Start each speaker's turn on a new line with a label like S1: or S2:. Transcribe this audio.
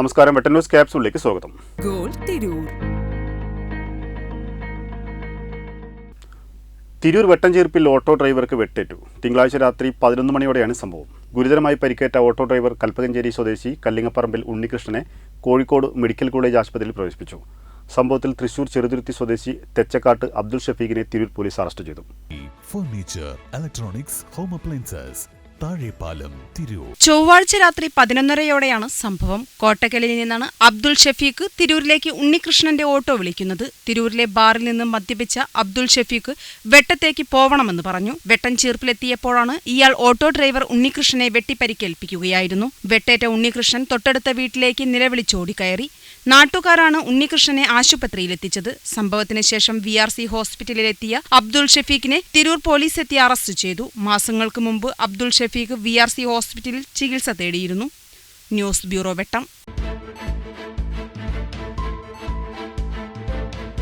S1: നമസ്കാരം വെട്ടൻ ന്യൂസ് ക്യാപ്സൂളിലേക്ക് സ്വാഗതം തിരൂർ വെട്ടഞ്ചേർപ്പിൽ ഓട്ടോ ഡ്രൈവർക്ക് വെട്ടേറ്റു തിങ്കളാഴ്ച രാത്രി പതിനൊന്ന് മണിയോടെയാണ് സംഭവം ഗുരുതരമായി പരിക്കേറ്റ ഓട്ടോ ഡ്രൈവർ കൽപ്പകഞ്ചേരി സ്വദേശി കല്ലിങ്ങപ്പറമ്പിൽ ഉണ്ണികൃഷ്ണനെ കോഴിക്കോട് മെഡിക്കൽ കോളേജ് ആശുപത്രിയിൽ പ്രവേശിപ്പിച്ചു സംഭവത്തിൽ തൃശൂർ ചെറുതുരുത്തി സ്വദേശി തെച്ചക്കാട്ട് അബ്ദുൾ ഷഫീഖിനെ തിരൂർ പോലീസ് അറസ്റ്റ് ചെയ്തു ഫർണിച്ചർ ഇലക്ട്രോണിക്സ് ഹോം
S2: അപ്ലയൻസസ് ചൊവ്വാഴ്ച രാത്രി പതിനൊന്നരയോടെയാണ് സംഭവം കോട്ടക്കലിൽ നിന്നാണ് അബ്ദുൾ ഷഫീഖ് തിരൂരിലേക്ക് ഉണ്ണികൃഷ്ണന്റെ ഓട്ടോ വിളിക്കുന്നത് തിരൂരിലെ ബാറിൽ നിന്ന് മദ്യപിച്ച അബ്ദുൾ ഷഫീഖ് വെട്ടത്തേക്ക് പോവണമെന്ന് പറഞ്ഞു വെട്ടം ചീർപ്പിലെത്തിയപ്പോഴാണ് ഇയാൾ ഓട്ടോ ഡ്രൈവർ ഉണ്ണികൃഷ്ണനെ വെട്ടിപ്പരിക്കേൽപ്പിക്കുകയായിരുന്നു വെട്ടേറ്റ ഉണ്ണികൃഷ്ണൻ തൊട്ടടുത്ത വീട്ടിലേക്ക് നിലവിളിച്ചോടിക്കയറി നാട്ടുകാരാണ് ഉണ്ണികൃഷ്ണനെ ആശുപത്രിയിലെത്തിച്ചത് സംഭവത്തിന് ശേഷം വി ആർ സി ഹോസ്പിറ്റലിലെത്തിയ അബ്ദുൾ ഷെഫീഖിനെ തിരൂർ പോലീസ് എത്തി അറസ്റ്റ് ചെയ്തു മാസങ്ങൾക്ക് മുമ്പ് Abdul Shefeeq V R C ഹോസ്പിറ്റലിൽ ചികിത്സ തേടിയിരുന്നു ന്യൂസ് ബ്യൂറോ വെട്ടം